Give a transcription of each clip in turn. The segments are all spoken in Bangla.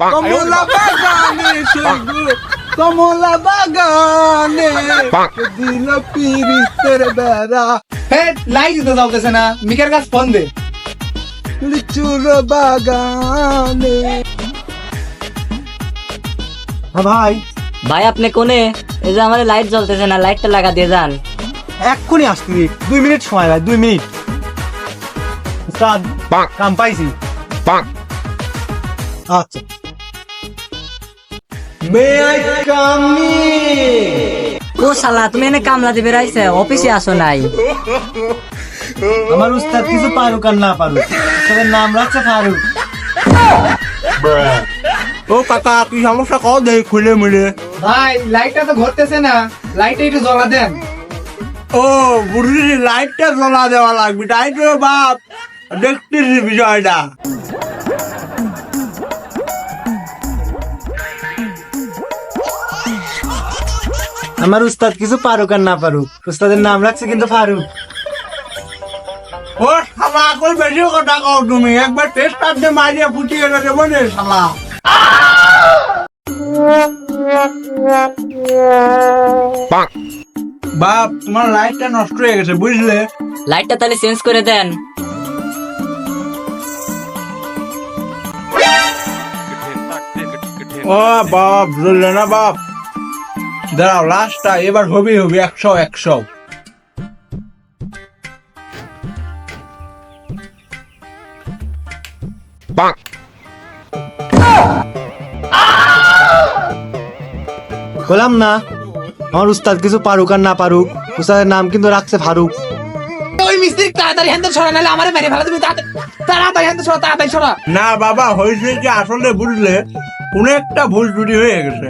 কমলা বাগানে সৈগু কমলা বাগানে দিল পিরিতের বেড়া হে লাইট দিতে যাওতেছে না মিকের কাছে ফোন দে। লিচুর বাগানে। হ্যাঁ ভাই। ভাই আপনি কোনে? এই যে আমার লাইট জ্বলতেছে না লাইটটা লাগা দিয়ে যান। এক্ষুনি আসছি দুই মিনিট সময় ভাই দুই মিনিট। কাম পাইছি। আচ্ছা। মে আই কামি ও শালা তুমি এনে কামলা দিবে রাইছে অফিসে আসো নাই। আমার উস্তাদ কিছু পারুক আর না পারুক নাম রাখছে ফারুক। ও কাকা কি সমস্যা কও দে খুলে মিলে। ভাই লাইটটা তো ঘুরতেছে না লাইটটা একটু জ্বলা দেন। ও বুড়ি লাইটটা জ্বলা দেওয়া লাগবে তাই তো বাপ দেখতেছি বিষয়টা। আমার উস্তাদ কিছু পারুক আর না পারুক। উস্তাদের নাম রাখছে কিন্তু ফারুক। ও শালা কই বেশি কথা কও তুমি। একবার টেস্ট করতে মারিয়া ফুটিয়ে দেবো শালা। বাপ তোমার লাইটটা নষ্ট হয়ে গেছে বুঝলে? লাইটটা তাহলে চেঞ্জ করে দেন। ও বাপ বুঝলে না বাপ। দাঁড়াও লাস্টটা এবার হবি হবি একশো একশো। বললাম না আমার উস্তাদ কিছু পারুক আর না পারুক উস্তাদের নাম কিন্তু রাখছে ফারুক। ওই মিস্ত্রি তাড়াতাড়ি হ্যান্ডে ছড়া নাহলে আমারে মেরে ফেলা তুমি তাড়াতাড়ি তাড়াতাড়ি হ্যান্ডে ছড়া তাড়াতাড়ি ছড়া। না বাবা হয়েছে কি আসলে বুঝলে কোনো একটা ভুল ত্রুটি হয়ে গেছে।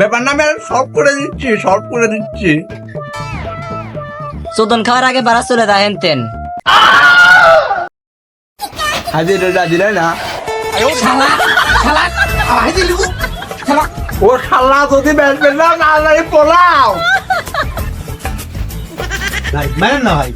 ব্যাপার না আমি সলভ করে দিচ্ছি সলভ করে দিচ্ছি। চোদন খাওয়ার আগে বাড়া চলে যায় হেনতেন হাজির রেজা দিলে না? শালা শালা আওয়াজ দিলু শালা ও শালা যদি বেসবে না না পোলাও। ভাই মানেন না ভাই